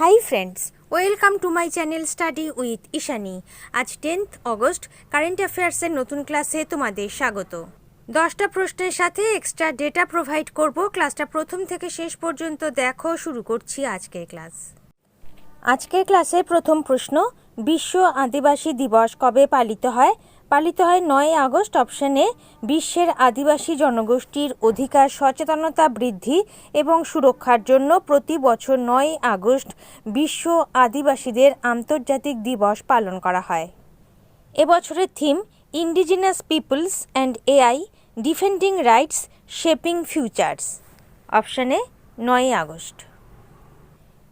Hi friends welcome to my channel study with Ishani আজ tenth August current অ্যাফেয়ার্সের নতুন ক্লাসে তোমাদের স্বাগত। দশটা প্রশ্নের সাথে এক্সট্রা ডেটা প্রোভাইড করব। ক্লাসটা প্রথম থেকে শেষ পর্যন্ত দেখো, শুরু করছি আজকের ক্লাস আজকের ক্লাসে প্রথম প্রশ্ন, বিশ্ব আদিবাসী দিবস কবে পালিত হয়? পালিত হয় নয় আগস্ট অপশনে, বিশ্বের আদিবাসী জনগোষ্ঠীর অধিকার সচেতনতা বৃদ্ধি এবং সুরক্ষার জন্য প্রতি বছর নয় আগস্ট বিশ্ব আদিবাসীদের আন্তর্জাতিক দিবস পালন করা হয়। এবছরের theme indigenous peoples and AI defending rights shaping futures অপশানে নয় আগস্ট।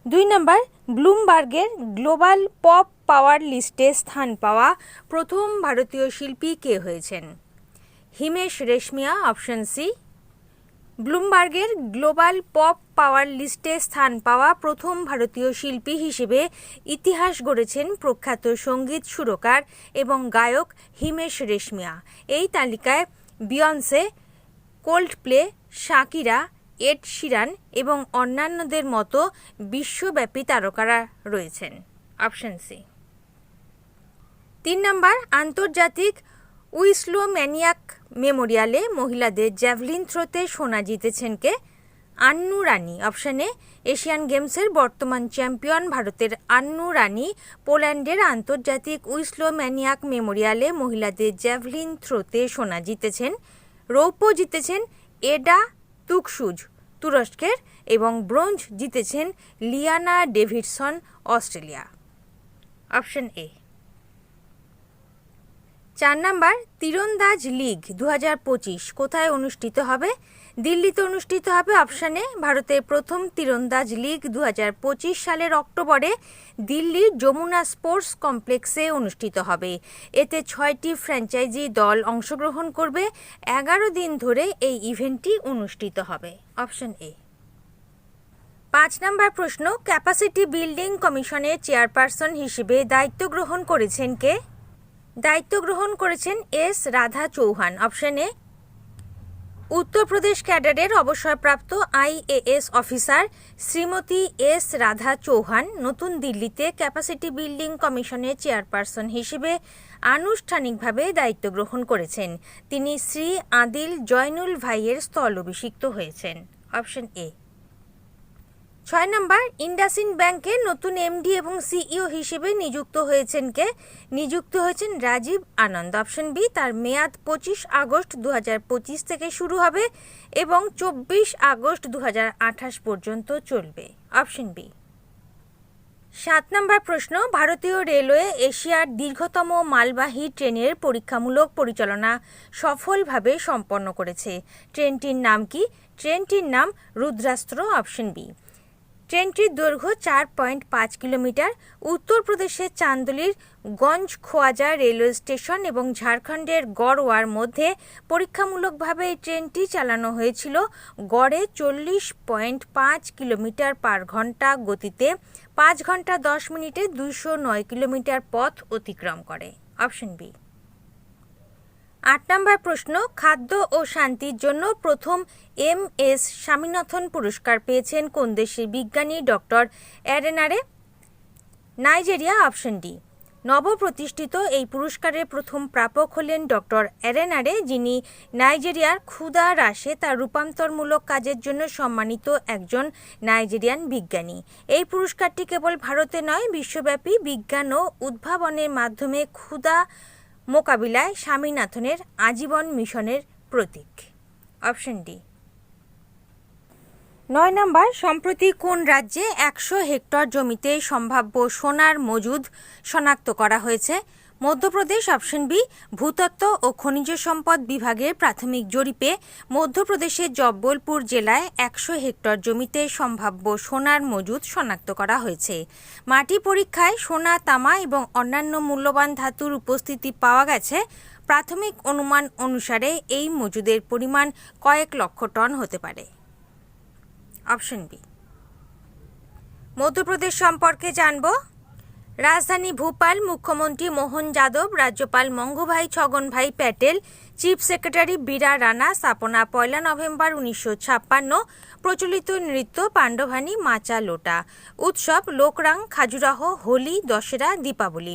দুই নম্বর, ব্লুমবার্গের গ্লোবাল পপ পাওয়ার লিস্টে স্থান পাওয়া প্রথম ভারতীয় শিল্পী কে হয়েছেন? হিমেশ রেশমিয়া, অপশন সি ব্লুমবার্গের গ্লোবাল পপ পাওয়ার লিস্টে স্থান পাওয়া প্রথম ভারতীয় শিল্পী হিসেবে ইতিহাস গড়েছেন প্রখ্যাত সংগীত সুরকার এবং গায়ক হিমেশ রেশমিয়া। এই তালিকায় Beyonce Coldplay Shakira, Ed Sheeran এবং অন্যান্যদের মতো বিশ্বব্যাপী তারকারা রয়েছেন। অপশন সি তিন নম্বর, আন্তর্জাতিক উইসলোম্যানিয়াক মেমোরিয়ালে মহিলাদের জ্যাভলিন থ্রোতে সোনা জিতেছেন কে আন্নু রানী। অপশানে এশিয়ান গেমসের বর্তমান চ্যাম্পিয়ন ভারতের আন্নু রানী পোল্যান্ডের আন্তর্জাতিক উইসলোম্যানিয়াক মেমোরিয়ালে মহিলাদের জ্যাভলিন থ্রোতে সোনা জিতেছেন, রৌপ্য জিতেছেন এডা তুকসুজ, তুরস্কের এবং ব্রোঞ্জ জিতেছেন Liana Davidson, Australia. Option A চার নাম্বার, তীরন্দাজ লিগ দু হাজার পঁচিশ কোথায় অনুষ্ঠিত হবে? দিল্লিতে অনুষ্ঠিত হবে অপশানে ভারতের প্রথম তীরন্দাজ লিগ দু সালের অক্টোবরে। দিল্লির যমুনা স্পোর্টস কমপ্লেক্সে অনুষ্ঠিত হবে। এতে ছয়টি ফ্র্যাঞ্চাইজি দল অংশগ্রহণ করবে। এগারো দিন ধরে এই ইভেন্টটি অনুষ্ঠিত হবে। Option A. পাঁচ নম্বর প্রশ্ন, ক্যাপাসিটি বিল্ডিং কমিশনের চেয়ারপারসন হিসেবে দায়িত্ব গ্রহণ করেছেন কে? দায়িত্ব গ্রহণ করেছেন এস. রাধা চৌহান। অপশনে উত্তরপ্রদেশ ক্যাডারের অবসরপ্রাপ্ত IAS officer Shrimati S. Radha Chauhan নতুন দিল্লিতে ক্যাপাসিটি বিল্ডিং কমিশনের চেয়ারপারসন হিসেবে আনুষ্ঠানিকভাবে দায়িত্ব গ্রহণ করেছেন। তিনি শ্রী আদিল জয়নুল ভাইয়ের স্থল অভিষিক্ত হয়েছেন। অপশন এ ছয় নম্বর ইন্ডাসিন ব্যাংকের নতুন এমডি এবং সিইও হিসেবে নিযুক্ত হয়েছেন কে? নিযুক্ত হয়েছেন রাজীব আনন্দ। অপশন বি, তার মেয়াদ পঁচিশ আগস্ট দু হাজার পঁচিশ থেকে শুরু হবে এবং চব্বিশ আগস্ট দু হাজার আঠাশ পর্যন্ত চলবে। Option B. সাত নম্বর প্রশ্ন, ভারতীয় রেলওয়ে এশিয়ার দীর্ঘতম মালবাহী ট্রেনের পরীক্ষামূলক পরিচালনা সফলভাবে সম্পন্ন করেছে। ট্রেনটির নাম কি? ট্রেনটির নাম রুদ্রাস্ত্র। Option B. ট্রেনটির দৈর্ঘ্য চার পয়েন্ট পাঁচ কিলোমিটার উত্তরপ্রদেশের চান্দলির গঞ্জ খোয়াজা রেলওয়ে স্টেশন এবং ঝাড়খণ্ডের গড়ওয়ার মধ্যে পরীক্ষামূলকভাবে এই ট্রেনটি চালানো হয়েছিল গড়ে চল্লিশ পয়েন্ট পাঁচ কিলোমিটার পার ঘণ্টা গতিতে, পাঁচ ঘণ্টা দশ মিনিটে দুইশো নয় কিলোমিটার পথ অতিক্রম করে। Option B. আট নম্বর প্রশ্ন, খাদ্য ও শান্তির জন্য প্রথম এম এস স্বামীনাথন পুরস্কার পেয়েছেন কোন দেশের বিজ্ঞানী ডক্টর অ্যারেনারে নাইজেরিয়া, অপশন ডি। নবপ্রতিষ্ঠিত এই পুরস্কারের প্রথম প্রাপক হলেন ডক্টর অ্যারেনারে যিনি নাইজেরিয়ার ক্ষুদা হ্রাসে তার রূপান্তরমূলক কাজের জন্য সম্মানিত একজন নাইজেরিয়ান বিজ্ঞানী। এই পুরস্কারটি কেবল ভারতে নয়, বিশ্বব্যাপী বিজ্ঞান ও উদ্ভাবনের মাধ্যমে ক্ষুদা মোকাবিলায় স্বামীনাথনের আজীবন মিশনের প্রতীক। Option D. নয় নম্বর, সম্প্রতি কোন রাজ্যে একশো হেক্টর জমিতে সম্ভাব্য সোনার মজুদ শনাক্ত করা হয়েছে? মধ্যপ্রদেশ অপশন বি, ভূতত্ত্ব ও খনিজ সম্পদ বিভাগের প্রাথমিক জরিপে মধ্যপ্রদেশের জব্বলপুর জেলায় একশো হেক্টর জমিতে সম্ভাব্য সোনার মজুদ শনাক্ত করা হয়েছে। মাটি পরীক্ষায় সোনা, তামা এবং অন্যান্য মূল্যবান ধাতুর উপস্থিতি পাওয়া গেছে। প্রাথমিক অনুমান অনুসারে এই মজুদের পরিমাণ কয়েক লক্ষ টন হতে পারে। অপশন বি, মধ্যপ্রদেশ সম্পর্কে জানব। রাজধানী ভূপাল মুখ্যমন্ত্রী মোহন যাদব, রাজ্যপাল মঙ্গুভাই ছগনভাই প্যাটেল, চিফ সেক্রেটারি বীরা রানা, স্থাপনা পয়লা নভেম্বর উনিশশো ছাপ্পান্ন, প্রচলিত নৃত্য পাণ্ডবানী মাচা লোটা, উৎসব, Lokrang, Khajuraho, Holi, Dussehra, Deepavali.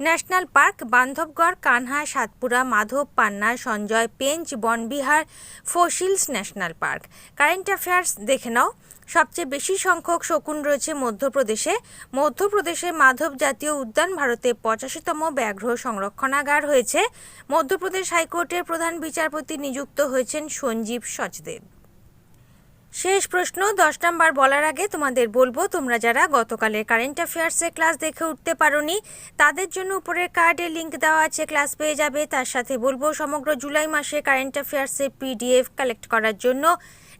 National park, Bandhavgarh, Kanha, Satpura, Madhav Panna, Sanjay Pench, Van Vihar, fossils national park. Current affairs দেখে নাও। সবচেয়ে বেশি সংখ্যক শকুন রয়েছে মধ্যপ্রদেশে। মধ্যপ্রদেশে মাধব জাতীয় উদ্যান ভারতে পঁচাশিতম ব্যাঘ্র সংরক্ষণাগার হয়েছে। মধ্যপ্রদেশ হাইকোর্টের প্রধান বিচারপতি নিযুক্ত হয়েছেন সঞ্জীব সচদেব। শেষ প্রশ্ন, দশ নম্বর বলার আগে তোমাদের বলব, তোমরা যারা গতকালের কারেন্ট অ্যাফেয়ার্সে ক্লাস দেখে উঠতে পারোনি, তাদের জন্য উপরের কার্ডে লিঙ্ক দেওয়া আছে, ক্লাস পেয়ে যাবে। তার সাথে বলব, সমগ্র জুলাই মাসে কারেন্ট অ্যাফেয়ার্সের পিডিএফ কালেক্ট করার জন্য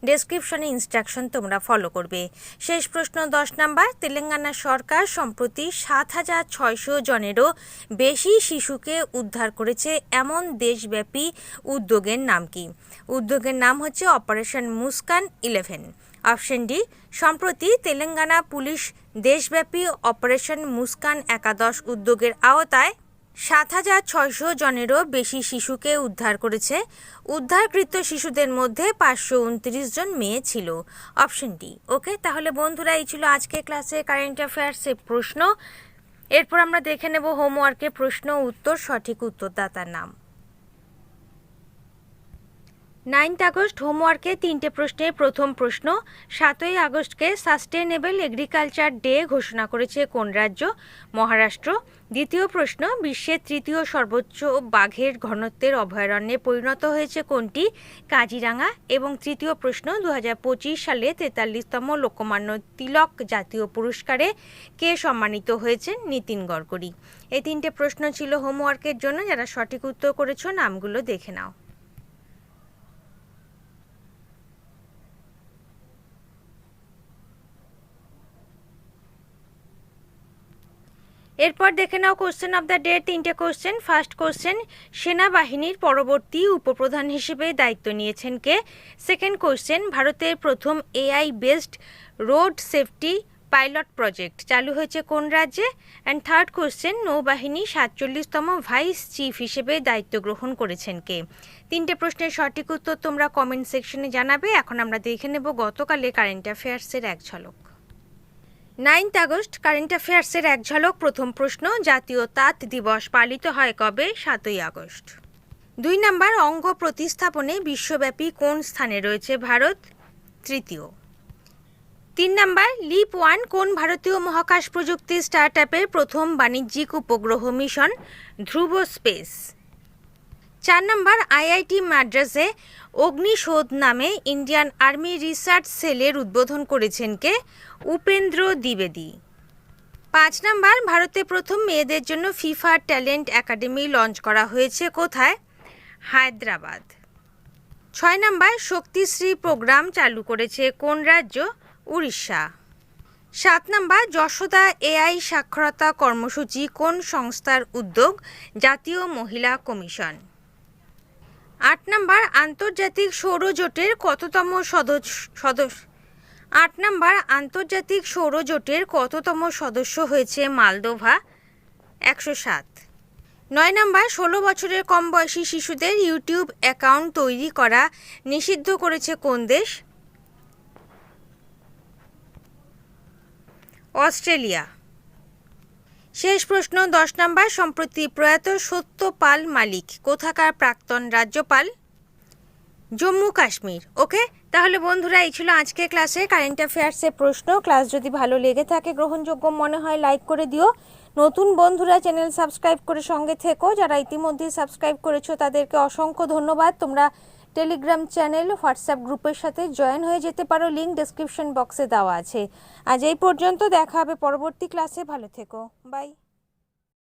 ডেসক্রিপশনে ইনস্ট্রাকশন তোমরা ফলো করবে। শেষ প্রশ্ন দশ নাম্বার, তেলেঙ্গানা সরকার সম্প্রতি সাত হাজার ছয়শো জনেরও বেশি শিশুকে উদ্ধার করেছে এমন দেশব্যাপী উদ্যোগের নাম কি? উদ্যোগের নাম হচ্ছে operation Muskaan eleven option D সম্প্রতি তেলেঙ্গানা পুলিশ দেশব্যাপী অপারেশন মুস্কান একাদশ উদ্যোগের আওতায় সাত হাজার ছয়শো জনেরও বেশি শিশুকে উদ্ধার করেছে। উদ্ধারকৃত শিশুদের মধ্যে পাঁচশো উনত্রিশ জন মেয়ে ছিল। Option D. ওকে, তাহলে বন্ধুরা, এই ছিল আজকে ক্লাসে কারেন্ট অ্যাফেয়ার্সের প্রশ্ন। এরপর আমরা দেখে নেব হোমওয়ার্কের প্রশ্ন, উত্তর, সঠিক উত্তরদাতার নাম। নাইন্থ আগস্ট হোমওয়ার্কে তিনটে প্রশ্নের প্রথম প্রশ্ন, সাতই আগস্টকে সাস্টেনেবল এগ্রিকালচার ডে ঘোষণা করেছে কোন রাজ্য? মহারাষ্ট্র। দ্বিতীয় প্রশ্ন, বিশ্বের তৃতীয় সর্বোচ্চ বাঘের ঘনত্বের অভয়ারণ্যে পরিণত হয়েছে কোনটি? কাজিরাঙা। এবং তৃতীয় প্রশ্ন দু হাজার পঁচিশ সালে তেতাল্লিশতম লোকমান্য তিলক জাতীয় পুরস্কারে কে সম্মানিত হয়েছেন? নীতিন গডকরি। এই তিনটে প্রশ্ন ছিল হোমওয়ার্কের জন্য, যারা সঠিক উত্তর করেছ, নামগুলো দেখে নাও। এরপর দেখে নাও কোশ্চেন অফ দ্য ডে তিনটে কোশ্চেন ফার্স্ট কোশ্চেন সেনাবাহিনীর পরবর্তী উপপ্রধান হিসেবে দায়িত্ব নিয়েছেন কে? সেকেন্ড কোশ্চেন ভারতের প্রথম AI based road safety pilot project চালু হয়েছে কোন রাজ্যে? অ্যান্ড থার্ড কোশ্চেন নৌবাহিনী সাতচল্লিশতম ভাইস চিফ হিসেবে দায়িত্ব গ্রহণ করেছেন কে? তিনটে প্রশ্নের সঠিক উত্তর তোমরা কমেন্ট সেকশনে জানাবে। এখন আমরা দেখে নেব গতকালে কারেন্ট অ্যাফেয়ার্সের এক ঝলক। নাইন্থ আগস্ট, কারেন্ট অ্যাফেয়ার্সের এক ঝলক প্রথম প্রশ্ন, জাতীয় তাঁত দিবস পালিত হয় কবে? সাতই আগস্ট। দুই নাম্বার, অঙ্গ প্রতিস্থাপনে বিশ্বব্যাপী কোন স্থানে রয়েছে ভারত? তৃতীয়। তিন নাম্বার, লিপ ওয়ান কোন ভারতীয় মহাকাশ প্রযুক্তি স্টার্টআপের প্রথম বাণিজ্যিক উপগ্রহ মিশন, ধ্রুব স্পেস? চার নম্বর আইআইটি মাদ্রাসে অগ্নিশোধ নামে ইন্ডিয়ান আর্মি রিসার্চ সেলের উদ্বোধন করেছেন কে? উপেন্দ্র দ্বিবেদী। পাঁচ নম্বর, ভারতে প্রথম মেয়েদের জন্য ফিফা ট্যালেন্ট একাডেমি লঞ্চ করা হয়েছে কোথায়? হায়দ্রাবাদ। ছয় নম্বর, শক্তিশ্রী প্রোগ্রাম চালু করেছে কোন রাজ্য? উড়িষ্যা। সাত নম্বর, যশোদা এআই সাক্ষরতা কর্মসূচি কোন সংস্থার উদ্যোগ? জাতীয় মহিলা কমিশন। আট নম্বর আন্তর্জাতিক সৌরজোটের কততম সদস্য সদস্য। আট নম্বর আন্তর্জাতিক সৌরজোটের কততম সদস্য হয়েছে মালদোভা? একশো সাত। নয় নম্বর, ষোলো বছরের কম বয়সী শিশুদের ইউটিউব অ্যাকাউন্ট তৈরি করা নিষিদ্ধ করেছে কোন দেশ? অস্ট্রেলিয়া। শেষ প্রশ্ন, দশ নম্বর, সম্প্রতি প্রয়াত সত্যপাল মালিক, কোথাকার প্রাক্তন রাজ্যপাল? জম্মু কাশ্মীর। ওকে, তাহলে বন্ধুরা, এই ছিল আজকে ক্লাসে কারেন্ট অ্যাফেয়ার্সের প্রশ্ন। ক্লাস যদি ভালো লেগে থাকে, গ্রহণযোগ্য মনে হয়, লাইক করে দিও। নতুন বন্ধুরা, চ্যানেল সাবস্ক্রাইব করে সঙ্গে থেকো। যারা ইতিমধ্যে সাবস্ক্রাইব করেছ, তাদেরকে অসংখ্য ধন্যবাদ। তোমরা টেলিগ্রাম চ্যানেল, হোয়াটসঅ্যাপ গ্রুপের সাথে জয়েন হয়ে যেতে পারো। লিঙ্ক ডেসক্রিপশন বক্সে দেওয়া আছে। আজ এই পর্যন্ত দেখা হবে পরবর্তী ক্লাসে ভালো থেকো। বাই